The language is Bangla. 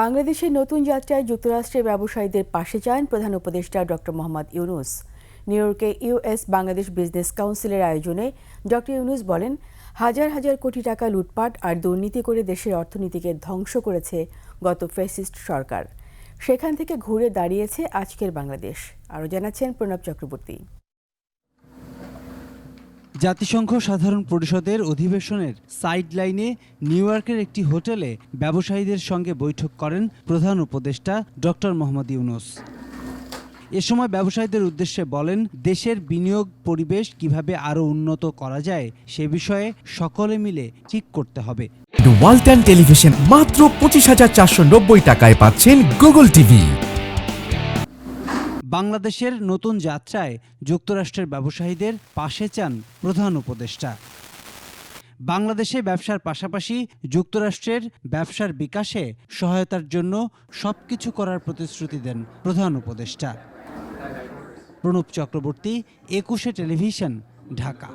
বাংলাদেশের নতুন যাত্রায় যুক্তরাষ্ট্রের ব্যবসায়ীদের পাশে চান প্রধান উপদেষ্টা ডক্টর মোহাম্মদ ইউনুস। নিউ ইয়র্কে ইউএস বাংলাদেশ বিজনেস কাউন্সিলের আয়োজনে ডক্টর ইউনুস বলেন, হাজার হাজার কোটি টাকা লুটপাট আর দুর্নীতি করে দেশের অর্থনীতিকে ধ্বংস করেছে গত ফ্যাসিস্ট সরকার। সেখান থেকে ঘুরে দাঁড়িয়েছে আজকের বাংলাদেশ। আরও জানাচ্ছেন প্রণব চক্রবর্তী। জাতিসংঘ সাধারণ পরিষদের অধিবেশনের সাইড লাইনে নিউ ইয়র্কের একটি হোটেলে ব্যবসায়ীদের সঙ্গে বৈঠক করেন প্রধান উপদেষ্টা ডক্টর মোহাম্মদ ইউনুস। এ সময় ব্যবসায়ীদের উদ্দেশ্যে বলেন, দেশের বিনিয়োগ পরিবেশ কীভাবে আরও উন্নত করা যায় সে বিষয়ে সকলে মিলে ঠিক করতে হবে। ওয়ালটন টেলিভিশন মাত্র পঁচিশ হাজার চারশো নব্বই টাকায় পাচ্ছেন গুগল টিভি বাংলাদেশের নতুন যাত্রায় যুক্তরাষ্ট্রের ব্যবসায়ীদের পাশে চান প্রধান উপদেষ্টা। বাংলাদেশে ব্যবসার পাশাপাশি যুক্তরাষ্ট্রের ব্যবসার বিকাশে সহায়তার জন্য সব কিছু করার প্রতিশ্রুতি দেন প্রধান উপদেষ্টা। প্রণব চক্রবর্তী, একুশে টেলিভিশন, ঢাকা।